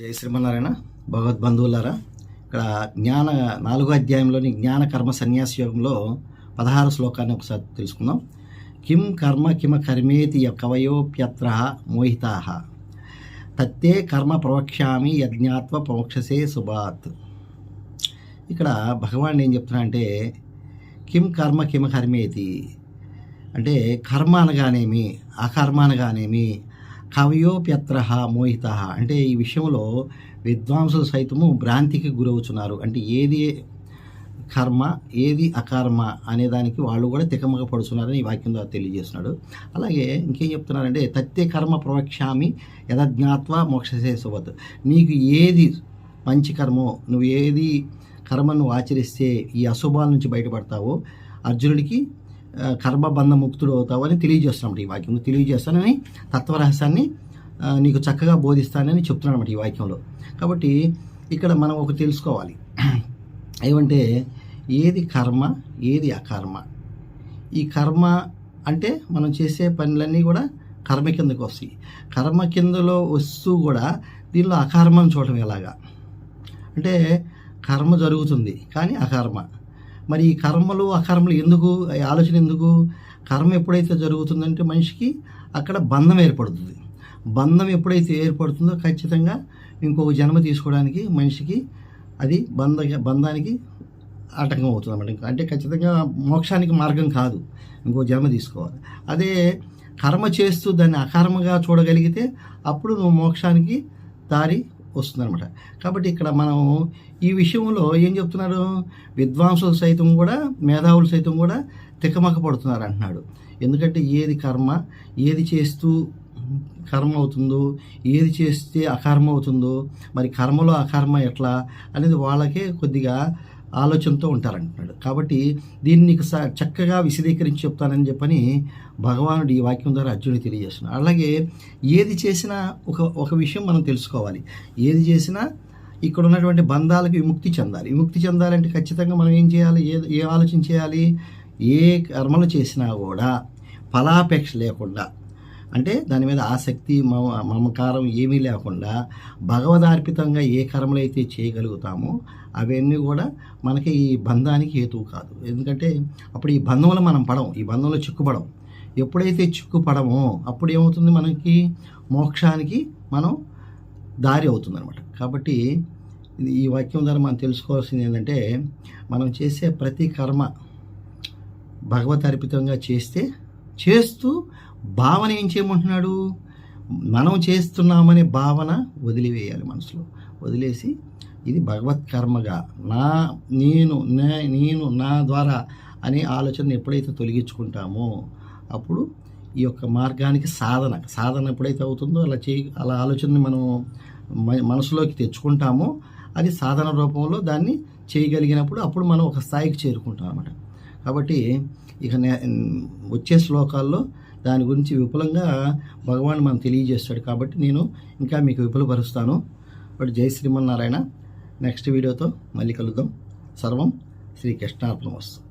జై శ్రీమన్నారాయణ భగవద్ బంధువులారా. ఇక్కడ జ్ఞాన నాలుగో అధ్యాయంలోని జ్ఞాన కర్మ సన్యాస యోగంలో పదహారు శ్లోకాన్ని ఒకసారి తెలుసుకుందాం. కిం కర్మ కిమ కర్మేతి కవయోప్యత్ర మోహితా. తత్తే కర్మ ప్రవక్ష్యామి యజ్ఞాత్వ ప్రవక్షసే సుభాత్. ఇక్కడ భగవాన్ ఏం చెప్తున్నాడంటే కిం కర్మ కిమ కర్మేతి. అంటే కర్మ అనగానేమి అకర్మ అనగానేమి కవయోప్యత్ర మోహిత. అంటే ఈ విషయంలో విద్వాంసులు సైతము భ్రాంతికి గురవుతున్నారు అంటే ఏది కర్మ ఏది అకర్మ అనే దానికి వాళ్ళు కూడా తికమక పడుతున్నారని ఈ వాక్యం ద్వారా తెలియజేస్తున్నాడు. అలాగే ఇంకేం చెప్తున్నారంటే తత్తే కర్మ ప్రవక్ష్యామి యథజ్ఞాత్వ మోక్షసే సువత్. నీకు ఏది మంచి కర్మో నువ్వు ఏది కర్మను ఆచరిస్తే ఈ అశుభాల నుంచి బయటపడతావో అర్జునుడికి కర్మబంధ ముక్తుడు అవుతావు అని తెలియజేస్తున్నాడు ఈ వాక్యంలో. తెలియజేస్తానని తత్వరహస్యాన్ని నీకు చక్కగా బోధిస్తానని చెప్తున్నాడు ఈ వాక్యంలో. కాబట్టి ఇక్కడ మనం ఒక తెలుసుకోవాలి. ఏమంటే ఏది కర్మ ఏది అకర్మ? ఈ కర్మ అంటే మనం చేసే పనులన్నీ కూడా కర్మ కిందకు వస్తాయి. కర్మ కిందలో వస్తూ కూడా దీనిలో అకర్మను చూడటం ఎలాగా? అంటే కర్మ జరుగుతుంది కానీ అకర్మ. మరి ఈ కర్మలు అకర్మలు ఎందుకు ఆలోచన ఎందుకు కర్మ ఎప్పుడైతే జరుగుతుందంటే మనిషికి అక్కడ బంధం ఏర్పడుతుంది. బంధం ఎప్పుడైతే ఏర్పడుతుందో ఖచ్చితంగా ఇంకొక జన్మ తీసుకోవడానికి మనిషికి అది బంధ బంధానికి ఆటంకం అవుతుంది అన్నమాట అంటే ఖచ్చితంగా మోక్షానికి మార్గం కాదు. ఇంకో జన్మ తీసుకోవాలి. అదే కర్మ చేస్తూ దాన్ని అకర్మగా చూడగలిగితే అప్పుడు నువ్వు మోక్షానికి దారి వస్తుందన్నమాట. కాబట్టి ఇక్కడ మనం ఈ విషయంలో ఏం చెప్తున్నారు? విద్వాంసులు సైతం కూడా మేధావులు సైతం కూడా తికమక పడుతున్నారు అంటున్నాడు. ఎందుకంటే ఏది కర్మ ఏది చేస్తూ కర్మ అవుతుందో ఏది చేస్తే అకర్మ అవుతుందో మరి కర్మలో అకర్మ ఎట్లా అనేది వాళ్ళకే కొద్దిగా ఆలోచనతో ఉంటారంటున్నాడు. కాబట్టి దీన్ని నీకు చక్కగా విశదీకరించి చెప్తానని చెప్పని భగవానుడు ఈ వాక్యం ద్వారా అర్జునుడు తెలియజేస్తున్నాడు. అలాగే ఏది చేసినా ఒక ఒక విషయం మనం తెలుసుకోవాలి. ఏది చేసినా ఇక్కడ ఉన్నటువంటి బంధాలకు విముక్తి చెందాలి. విముక్తి చెందాలంటే ఖచ్చితంగా మనం ఏం చేయాలి? ఏ ఏ ఆలోచన చేయాలి? ఏ కర్మలు చేసినా కూడా ఫలాపేక్ష లేకుండా అంటే దాని మీద ఆసక్తి మమ మమకారం ఏమీ లేకుండా భగవదార్పితంగా ఏ కర్మలు అయితే చేయగలుగుతామో అవన్నీ కూడా మనకి ఈ బంధానికి హేతువు కాదు. ఎందుకంటే అప్పుడు ఈ బంధంలో మనం పడం ఈ బంధంలో చిక్కుపడం ఎప్పుడైతే చిక్కుపడమో అప్పుడు ఏమవుతుంది మనకి? మోక్షానికి మనం దారి అవుతుంది అనమాట కాబట్టి ఇది ఈ వాక్యం ద్వారా మనం తెలుసుకోవాల్సింది ఏంటంటే మనం చేసే ప్రతి కర్మ భగవత్ అర్పితంగా చేస్తే చేస్తూ భావన ఏం చేయమంటున్నాడు? మనం చేస్తున్నామనే భావన వదిలివేయాలి మనసులో. వదిలేసి ఇది భగవత్ కర్మగా నా నేను నే- నేను నా ద్వారా అనే ఆలోచన ఎప్పుడైతే తొలగించుకుంటామో అప్పుడు ఈ యొక్క మార్గానికి సాధన సాధన ఎప్పుడైతే అవుతుందో అలా చేయి అలా ఆలోచనని మనం మనసులోకి తెచ్చుకుంటామో అది సాధన రూపంలో దాన్ని చేయగలిగినప్పుడు అప్పుడు మనం ఒక స్థాయికి చేరుకుంటాం అన్నమాట. కాబట్టి ఇక నే- వచ్చే శ్లోకాల్లో దాని గురించి విపులంగా భగవాన్ మనం తెలియజేస్తాడు కాబట్టి నేను ఇంకా మీకు విపులపరుస్తాను. బట్ జై శ్రీమన్నారాయణ. నెక్స్ట్ వీడియోతో మళ్ళీ కలుద్దాం. సర్వం శ్రీకృష్ణార్పణ వస్తుంది